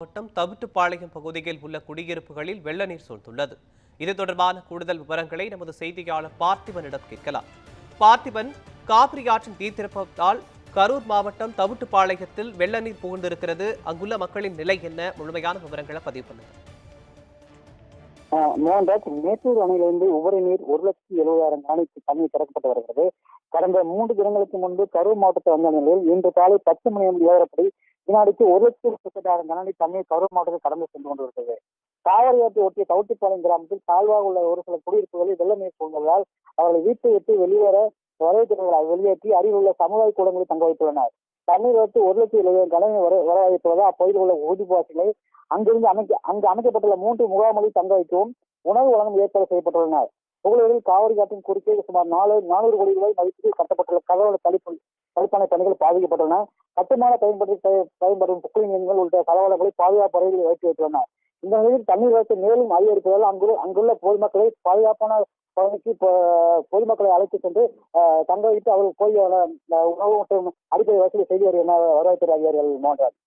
மாவட்டம் தவிட்டுப்பாளையம் பகுதியில் உள்ள குடியிருப்புகளில் வெள்ள நீர் சூழ்ந்துள்ளது. இது தொடர்பான கூடுதல் விவரங்களை நமது செய்தியாளர் பார்த்திபனிடம் கேட்கலாம். பார்த்திபன் காவிரி ஆற்றின் நீர்த்திறப்பதால் கரூர் மாவட்டம் தவிட்டுப்பாளையத்தில் வெள்ள நீர் புகுந்திருக்கிறது. அங்குள்ள மக்களின் நிலை என்ன? முழுமையான விவரங்களை பதிவு பண்ணுங்க ஆஹ் மோகன்ராஜ் மேட்டூர் அணையிலிருந்து உபரி நீர் ஒரு லட்சத்தி எழுபதாயிரம் கணக்கு தண்ணீர் திறக்கப்பட்டு வருகிறது. கடந்த மூன்று தினங்களுக்கு முன்பு கரூர் மாவட்டத்தை வந்த நிலையில் இன்று காலை பத்து மணி நிலவரப்படி வினாடிக்கு ஒரு லட்சத்தி முப்பத்தாயிரம் கனஅடி தண்ணீர் கரூர் மாவட்டத்தில் கடந்து சென்று கொண்டிருக்கிறது. காவிரி ஆற்றை ஒட்டிய கவுட்டிப்பாளையம் கிராமத்தில் தாழ்வாக உள்ள ஒரு சில குடியிருப்புகளில் வெள்ள நீர் சூழ்ந்ததால் அவர்களை வீட்டை விட்டு வெளியேற வரவேற்கிறவர்களை வெளியேற்றி அருகில் உள்ள சமுதாய கூடங்களில் தங்க வைத்துள்ளனர். தண்ணீர் வைத்து ஒரு லட்சத்தி எழுபதாயிரம் கனஅடி வர வரவழைத்துள்ளதால் அப்பகுதியில் உள்ள ஊதிவாசிகளை அங்கிருந்து அமைக்க அங்கு அமைக்கப்பட்டுள்ள மூன்று முகாம்களில் தங்க வைக்கவும் உணவு வழங்கும் ஏற்பாடு செய்யப்பட்டுள்ளனர். புகழூரில் காவிரி ஆற்றின் குறுக்கே சுமார் நாலு நானூறு கோடி ரூபாய் மதிப்பீட்டில் கட்டப்பட்டுள்ள கதவள தடுப்பு தடுப்பணை பணிகள் பாதிக்கப்பட்டுள்ளன. கட்டுமான பயன்படுத்தி பயன்படும் புக்களின் எண்கள் உள்ளிட்ட கதவளங்களை பாதுகாப்பு அறைகளில் வைத்து வைத்துள்ளனர் இந்த நிலையில் தண்ணீர் வரத்து மேலும் அதிகரிப்பதால் அங்குள்ள அங்குள்ள பொதுமக்களை பாதுகாப்பான பகுதிக்கு பொதுமக்களை அழைத்து சென்று அஹ், தங்க வைத்து அவர்கள் போய் உணவு மற்றும் அடிப்படை வசதி செய்து வருகின்றனர் வருவாய்த்துறை அதிகாரிகள் மோகன்ராஜ்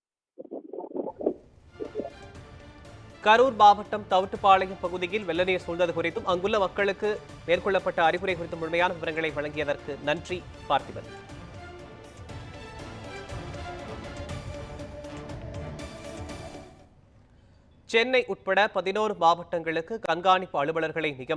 கரூர் மாவட்டம் தவிட்டுப்பாளையம் பகுதியில் வெள்ள நீர் சூழ்ந்தது குறித்தும் அங்குள்ள மக்களுக்கு மேற்கொள்ளப்பட்ட அறிவுரை குறித்தும் முழுமையான விவரங்களை வழங்கியதற்கு நன்றி பார்த்திபன். சென்னை உட்பட பதினோரு மாவட்டங்களுக்கு கண்காணிப்பு அலுவலர்களை நியமனம்